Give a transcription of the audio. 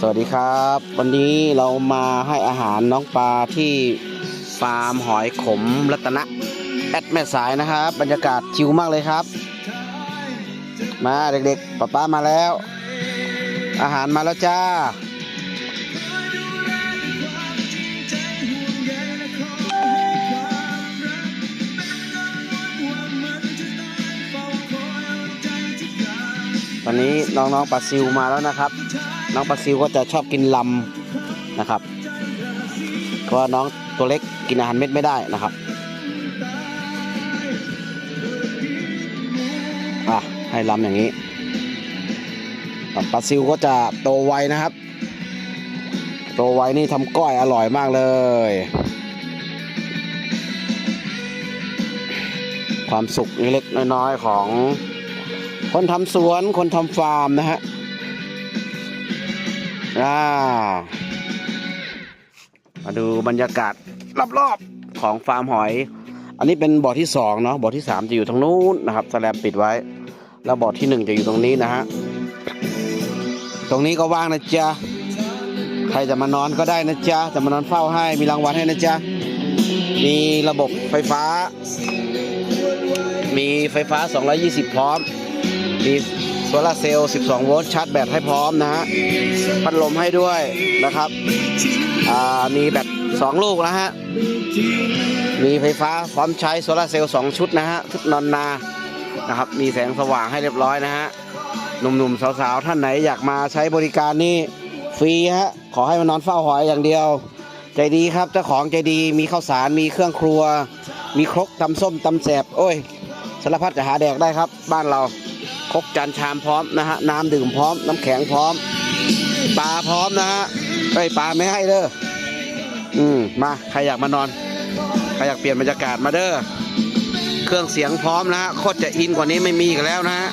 สวัสดีครับ วันนี้เรามาให้อาหารน้องปลาที่ฟาร์มหอยขมรัตนะแอดแม่สายนะครับ บรรยากาศชิวมากเลยครับ มาเด็กๆป้าป้ามาแล้ว อาหารมาแล้วจ้า วันนี้น้องๆปลาซิวมาแล้วนะครับ น้องปลาซิวก็จะชอบกินลำนะครับ เพราะน้องตัวเล็กกินอาหารเม็ดไม่ได้นะครับอะให้ลำอย่างนี้ปลาซิวก็จะโตไวนะครับ โตไวนี่ทำก้อยอร่อยมากเลย ความสุขเล็กๆน้อยๆของ คนทำสวนคนทำฟาร์มนะฮะอ่ามาดูบรรยากาศรอบๆของฟาร์มหอย อันนี้เป็นบ่อที่สองเนาะบ่อที่สามจะอยู่ทางนู้นนะครับสแลมปิดไว้ แล้วบ่อที่หนึ่งจะอยู่ตรงนี้นะฮะตรงนี้ก็ว่างนะจ๊ะใครจะมานอนก็ได้นะจ๊ะจะมานอนเฝ้าให้มีรางวัลให้นะจ๊ะมีระบบไฟฟ้า มีไฟฟ้า 220 พร้อม มีโซลาเซลล์ 12 โวลต์ชาร์จแบตให้พร้อมนะฮะพัดลมให้ด้วยนะครับ มีแบต 2 ลูกนะฮะ มีไฟฟ้าพร้อมใช้โซลาเซลล์ 2 ชุดนะฮะ ชุดนอนนานะครับ มีแสงสว่างให้เรียบร้อยนะฮะ หนุ่มๆ สาวๆ ท่านไหนอยากมาใช้บริการนี่ฟรีฮะ ขอให้มานอนเฝ้าหอยอย่างเดียว ใจดีครับ เจ้าของใจดี มีข้าวสาร มีเครื่องครัว มีครกตำส้มตำแสบ โอ้ยสารพัดจะหาแดกได้ครับ บ้านเรา ครกจานชามพร้อมนะฮะน้ำดื่มพร้อม น้ำแข็งพร้อม ปลาพร้อมนะฮะไอปลาไม่ให้เด้ออืมมาใครอยากมานอนใครอยากเปลี่ยนบรรยากาศมาเด้อเครื่องเสียงพร้อมนะฮะโคตรจะอินกว่านี้ไม่มีอีกแล้วนะฮะ